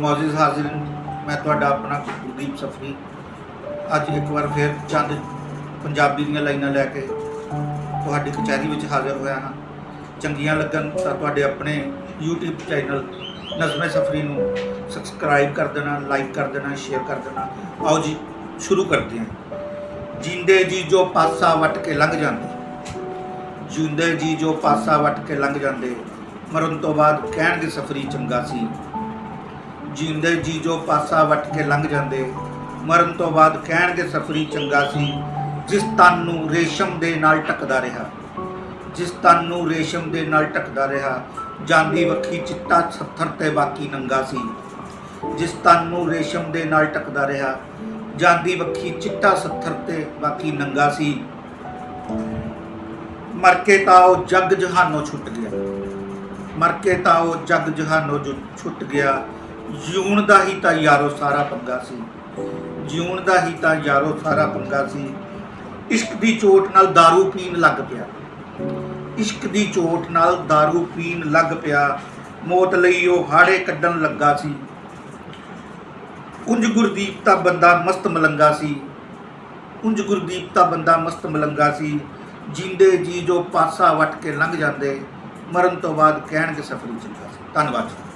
ਮੌਜੂਦ ਹਾਜ਼ਰ ਮੈਂ ਤੁਹਾਡਾ ਆਪਣਾ ਗੁਰਦੀਪ ਸਫਰੀ ਅੱਜ ਇੱਕ ਵਾਰ ਫਿਰ ਚੰਦ ਪੰਜਾਬੀ ਦੀਆਂ ਲਾਈਨਾਂ ਲੈ ਕੇ ਤੁਹਾਡੀ ਕਚਹਿਰੀ ਵਿੱਚ ਹਾਜ਼ਰ ਹੋਇਆ ਹਾਂ। ਚੰਗੀਆਂ ਲੱਗਣ ਤਾਂ ਤੁਹਾਡੇ ਆਪਣੇ YouTube ਚੈਨਲ ਨਜ਼ਮੇ ਸਫਰੀ ਨੂੰ ਸਬਸਕ੍ਰਾਈਬ ਕਰ ਦੇਣਾ ਲਾਈਕ ਕਰ ਦੇਣਾ ਸ਼ੇਅਰ ਕਰ ਦੇਣਾ। ਆਓ ਜੀ, ਸ਼ੁਰੂ ਕਰਦੇ ਹਾਂ। ਜਿੰਦੇ ਜੀ ਜੋ ਪਾਸਾ ਵਟ ਕੇ ਲੰਘ ਜਾਂਦੇ, ਜਿੰਦੇ ਜੀ ਜੋ ਪਾਸਾ ਵਟ ਕੇ ਲੰਘ ਜਾਂਦੇ, ਮਰਨ ਤੋਂ ਬਾਅਦ ਕਹਿਣਗੇ ਸਫਰੀ ਚੰਗਾ ਸੀ। ਜਿੰਦੇ ਜੀ ਜੋ ਪਾਸਾ ਵੱਟ ਕੇ ਲੰਘ ਜਾਂਦੇ। ਮਰਨ ਤੋਂ ਬਾਅਦ ਕਹਿਣਗੇ ਸਫਰੀ ਚੰਗਾ ਸੀ, ਜਿਸ ਤਨ ਨੂੰ ਰੇਸ਼ਮ ਦੇ ਨਾਲ ਟਕਦਾ ਰਿਹਾ। ਜਿਸ ਤਨ ਨੂੰ ਰੇਸ਼ਮ ਦੇ ਨਾਲ ਟਕਦਾ ਰਿਹਾ, ਜਾਂਦੀ ਵੱਖੀ ਚਿੱਟਾ ਸੱਥਰ ਤੇ ਬਾਕੀ ਨੰਗਾ ਸੀ। ਜਿਸ ਤਨ ਨੂੰ ਰੇਸ਼ਮ ਦੇ ਨਾਲ ਟਕਦਾ ਰਿਹਾ, ਜਾਂਦੀ ਵੱਖੀ ਚਿੱਟਾ ਸੱਥਰ ਤੇ ਬਾਕੀ ਨੰਗਾ ਸੀ। ਮਰ ਕੇ ਤਾਂ ਉਹ ਜੱਗ ਜਹਾਨੋਂ ਛੁੱਟ ਗਿਆ। ਮਰ ਕੇ ਤਾਂ ਉਹ ਜੱਗ ਜਹਾਨੋਂ ਜੋ, ਛੁੱਟ ਗਿਆ। ਜਿਉਣ ਦਾ ਹੀ ਤਾਂ ਯਾਰੋ ਸਾਰਾ ਪੰਗਾ ਸੀ ਜਿਉਣ ਦਾ ਹੀ ਤਾਂ ਯਾਰੋ ਸਾਰਾ ਪੰਗਾ ਸੀ ਇਸ਼ਕ ਦੀ ਚੋਟ ਨਾਲ दारू ਪੀਣ ਲੱਗ ਪਿਆ ਇਸ਼ਕ ਦੀ ਚੋਟ ਨਾਲ दारू ਪੀਣ ਲੱਗ ਪਿਆ ਮੌਤ ਲਈ ਉਹ ਹਾੜੇ ਕੱਢਣ ਲੱਗਾ ਸੀ ਉਂਝ ਗੁਰਦੀਪ ਤਾਂ ਬੰਦਾ ਮਸਤ ਮਲੰਗਾ ਸੀ ਉਂਝ ਗੁਰਦੀਪ ਤਾਂ ਬੰਦਾ ਮਸਤ ਮਲੰਗਾ ਸੀ ਜਿੰਦੇ ਜੀ ਜੋ ਪਾਸਾ ਵਟ ਕੇ ਲੰਘ ਜਾਂਦੇ ਮਰਨ ਤੋਂ ਬਾਅਦ ਕਹਿਣਗੇ ਸਫਰੀ ਚੰਗਾ ਸੀ ਧੰਨਵਾਦ ਜੀ